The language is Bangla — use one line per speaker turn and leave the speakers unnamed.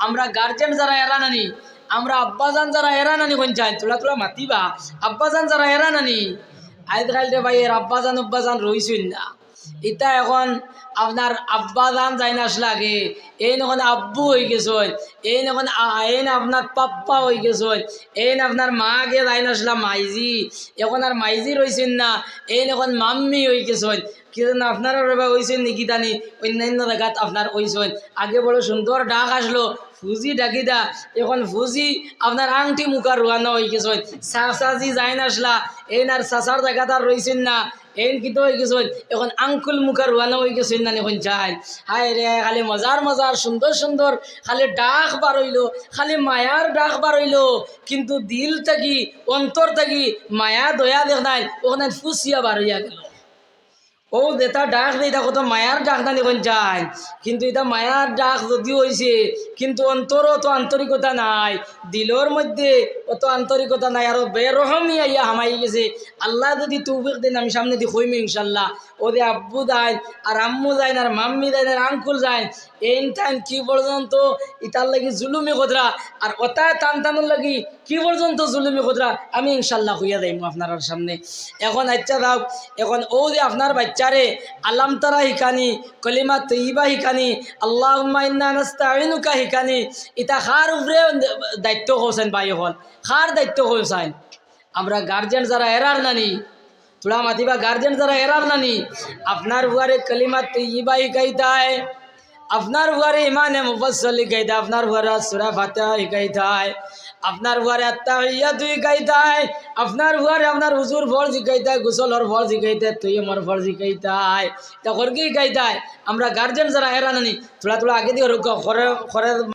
আমরা গার্জেন যারা এরা নানি আমরা আব্বাজান যারা এরা নানি পঞ্চায়েত তোলা তোলা মাতিবা। আব্বাজান যারা এরা নানি আজকালতে ভাই, এর আব্বাজান আব্বাজান রইছুন না। এটা এখন আপনার আব্বাজান যাই না আসলে আগে। এই নখন আব্বু হয়ে গেছেন এই নখন এই না আপনার পাপ্পা হয়ে এই না আপনার মা গে যাই না আসলা মাইজি। এখন আর মাইজি রইছেন না। এই নখন মাম্মি হয়ে গেছেন কিন্তু আপনারা রবা হয়েছেন নাকি জানি। অন্যান্য জায়গাত আপনার হয়েছেন আগে বড় সুন্দর ডাক আসলো। ফুজি ডাকি দা। এখন ফুজি আপনার আংটি মুখা রোয়ানো হয়ে গেছেন চাচি যাই না আসলা। এই না চাচার জায়গাত আর রয়েছেন না। এই তো হয়ে গেছে এখন আঙ্কুল মুখার রোয়ানো হয়ে গেছে না এখন চাই হায় রে, খালি মজার মজার, সুন্দর সুন্দর, খালি ডাক বার খালি মায়ার ডাক বার হইল, কিন্তু দিল থাকি, অন্তর থাকি, মায়া দয়া দেখ নাই, ওখানে ফুসিয়া বার হইয়া গেল। ও দেতা ডাক দেই এটা কত মায়ার ডাক না দেখুন যায়। কিন্তু এটা মায়ার ডাক যদিও হয়েছে কিন্তু অন্তর অত আন্তরিকতা নাই। দিলর মধ্যে অত আন্তরিকতা নাই, আরও বেরহমি আইয়া হামাই গেছে। আল্লাহ যদি তৌফিক দেন, আমি সামনে দিয়ে হইমি ইনশাল্লাহ ওদের আব্বু যায় আর আম্মু যায় না আর মাম্মি যায় আর আঙ্কুল যায় এই টাইম কি পর্যন্ত ইতার লাগি জুলুমি কদরা, আর ওটায় টান টানোর লাগি কি পর্যন্ত জুলুমি কদরা, আমি ইনশাল্লাহ হইয়া যাইম আপনার সামনে। এখন আচ্ছা দাও এখন ও যে আপনার বাচ্চারে আলাম তারা হিকানি, কলিমা তৈবা হিকানি আল্লাহ নাস্তাইনুকা হিকানি। ইতা খার উপরে দায়িত্ব হোসেন ভাই হল খার দায়িত্ব হোসেন আমরা গার্জেন যারা এরার নানি তোরা মাতিবা গার্জেন যারা এরার নানি, আপনার হুয়ারে কলিমা তৈবা হিকাইতায় আপনার ঘরে ইমানে মুফসল গাইতে আপনার ঘরে সুরা ফাতেহা শিকাইতায় আপনার তুই আত্মাহিয়াত শিকাইতায় আপনার ঘরে আপনার হুজুর ফল শিকাইতায় গুসলর ফল শিকাইতে তুই আমার ফল শিকাইতায় তখন কি শিকাইতায় আমরা গার্জেন যারা এরা নানি থোড়া থোড়া আগে দিয়ে ঘরে ঘরে